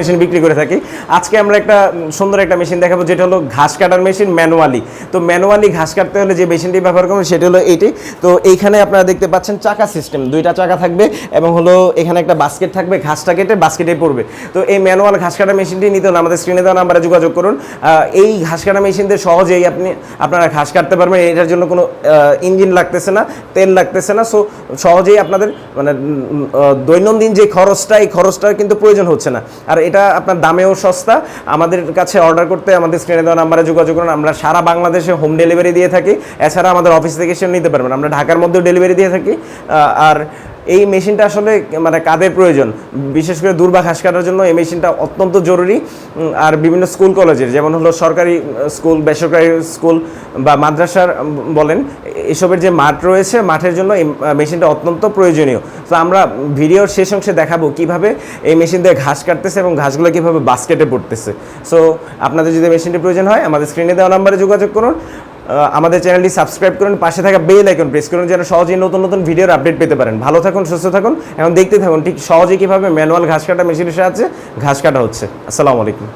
Machine বিক্রি করে থাকি। আজকে আমরা একটা সুন্দর একটা মেশিন দেখাবো, যেটা হলো ঘাস কাটার মেশিন ম্যানুয়ালি। তো ম্যানুয়ালি ঘাস কাটতে হলে যে মেশিনটি ব্যবহার করবেন সেটা হলো এইটি তো এইখানে আপনারা দেখতে পাচ্ছেন চাকা সিস্টেম দুইটা চাকা থাকবে এবং হলো এখানে একটা বাস্কেট থাকবে, ঘাসটা কেটে বাস্কেটে পড়বে। তো এই ম্যানুয়াল ঘাস কাটা মেশিনটি নিতে হলে আমাদের স্ক্রিনে দেওয়া নাম্বারে যোগাযোগ করুন। এই ঘাস কাটা মেশিন দিয়ে সহজেই আপনি, আপনারা ঘাস কাটতে পারবেন। এটার জন্য কোনো ইঞ্জিন লাগতেছে না, তেল লাগতেছে না। সো সহজেই আপনাদের মানে দৈনন্দিন যে খরচটা, এই খরচটার কিন্তু প্রয়োজন হচ্ছে না। আর এটা আপনার দামেও সস্তা। আমাদের কাছে অর্ডার করতে আমাদের স্ক্রিনে দেওয়া নাম্বারে যোগাযোগ করুন। আমরা সারা বাংলাদেশে হোম ডেলিভারি দিয়ে থাকি। এছাড়া আমাদের অফিস থেকে এসে নিতে পারবেন। আমরা ঢাকার মধ্যেও ডেলিভারি দিয়ে থাকি। আর এই মেশিনটা আসলে মানে কাদের প্রয়োজন? বিশেষ করে দূর্বা ঘাস কাটার জন্য এই মেশিনটা অত্যন্ত জরুরি আর বিভিন্ন স্কুল কলেজের, যেমন হলো সরকারি স্কুল, বেসরকারি স্কুল বা মাদ্রাসার বলেন, এসবের যে মাঠ রয়েছে, মাঠের জন্য এই মেশিনটা অত্যন্ত প্রয়োজনীয়। তো আমরা ভিডিওর শেষ অংশে দেখাবো কীভাবে এই মেশিন দিয়ে ঘাস কাটতেছে এবং ঘাসগুলো কীভাবে বাস্কেটে পড়তেছে। সো আপনাদের যদি মেশিনটি প্রয়োজন হয়, আমাদের স্ক্রিনে দেওয়া নাম্বারে যোগাযোগ করুন। আমাদের চ্যানেলটি সাবস্ক্রাইব করুন, পাশে থাকা বেল আইকন প্রেস করুন যেন সহজেই নতুন নতুন ভিডিওর আপডেট পেতে পারেন। ভালো থাকুন, সুস্থ থাকুন। এবং দেখতে থাকুন ঠিক সহজে কীভাবে ম্যানুয়াল ঘাস কাটা মেশিনের সাহায্যে ঘাস কাটা হচ্ছে। আসসালামু আলাইকুম।